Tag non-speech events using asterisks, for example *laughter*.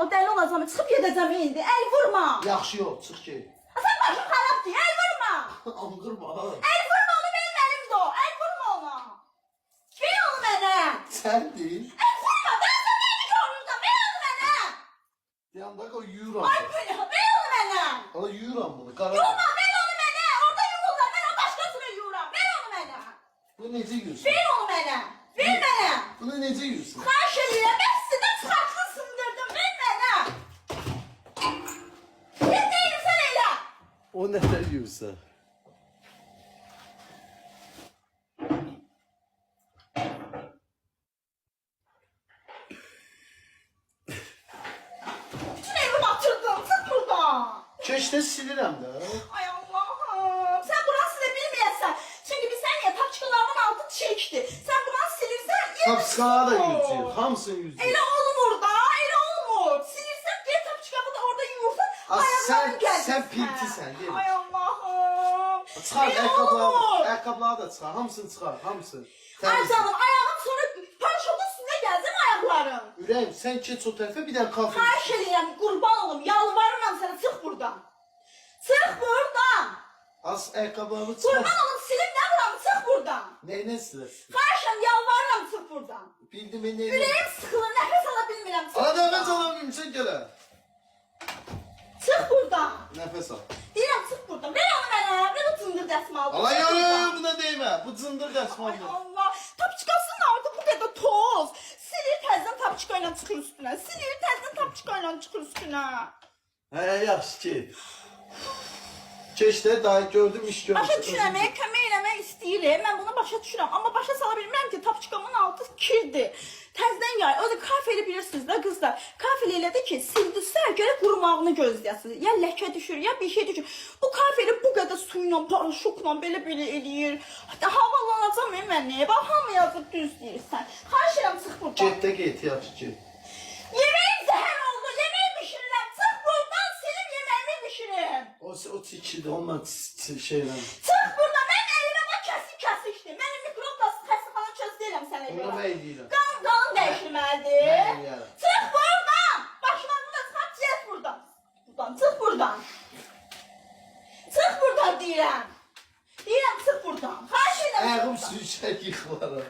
Allah dəli olacağım. Çıxıb gedəcəm indi. Əl vurma. Yaxşı yox, çıx get. Sən başın xarabdır. Əl vurma. *laughs* Anqırma. Əl vurma onu benim əlimdə o. Əl vurma ona. Ver onu mənə. Sən deyil. Əl vurma. Ben sana beni görürüm. Ver onu mənə. Yanda qoy yuyuram. Ay. Ver onu mənə. Ala yuyuram bunu. Qara. Yuma ver onu mənə. Orada yumurlar. Ben o başkasına yuyuram. Ver onu mənə. Bu necə yuyursun? Ver onu mənə. Ver mənə. Bunu necə yuyursun? Edirəm. Ben O yuyursa? Bütün evi batırdın. Çık buradan. Keşdə silirəm də. Ay Allah'ım. Sen buranı silebilmeyesen. Çünkü biz sen ya tapçıklarının altı çekti. Sen buranı silirsen iyi Tapsqağa da misin? yüzüyor. Hamısını yüzüyor. Olmur ayaqların sən- gəlir. sən pintisən, deyil mi? Ay Allah'ım. Çıxar Elə ayaqqabıları, olmur. ayaqqabıları da çıxar. Hamısını çıxar, hamısını. Ay canım, ayağım sonra paraşotun üstüne gəlsin ayaqların. Ürəyim, sən keç o tərəfə bir dənə kafe. Xahiş edirəm, qurban olum, yalvarıram sənə, çıx buradan. Çıx buradan. Az ayaqqabılarını Qurban çıxar. olum, silib nə vuram, çıx buradan. Nəyinə silərsən? Xahişəm, yalvarıram, çıx buradan. Bildim mən nəyinə. Ürəyim sıxılır, nəfəs ala bilmirəm. Çıx Ala buradan. gələ. Nəfəs al. Deyirəm, çıx buradan. Ver onu mənə, ver o Çıx yarım buradan. buna değmə. Bu cındır Ay dəsmaldır. Allah, tapçıqasının artıq bu qədər toz. Silir təzdən tapçıqa ilə çıxır üstünə. Silir təzdən tapçıqa ilə çıxır üstünə. Hə, yaxşı get. Keç də daha gördüm iş görmüş. Başa düşürəm, kömək eləmək istəyirəm. Mən bunu başa düşürəm, amma başa sala bilmirəm ki, tapçıqamın altı kirdir. Təzdən yay. O da kafeli bilirsiniz də qızlar. Kafeli elədi ki, sildirsə görə qurumağını gözləyəsiniz. Ya ləkə düşür, ya bir şey düşür. Bu kafeli bu qədər suyla, paraşokla belə-belə eləyir. Hətta havalanacam mən nə? Bax hamı yazıb düz deyirsən. Xahiş edirəm çıx buradan. Get də get, yaxşı get. Yemeğim zehir oldu. Yemeği pişiririm. Çık buradan silip yemeğimi pişiririm. O o tikidir, onunla şeylə. Çık buradan. Deyirəm sənə görə. mən eləyirəm. Qan. Mən eləyərəm. Çıx buradan. Başlarını da çıxart get buradan. Buradan çıx buradan. Çıx buradan deyirəm. Deyirəm çıx buradan. Xahiş edirəm. Ayağım sürüşər yıxılaram.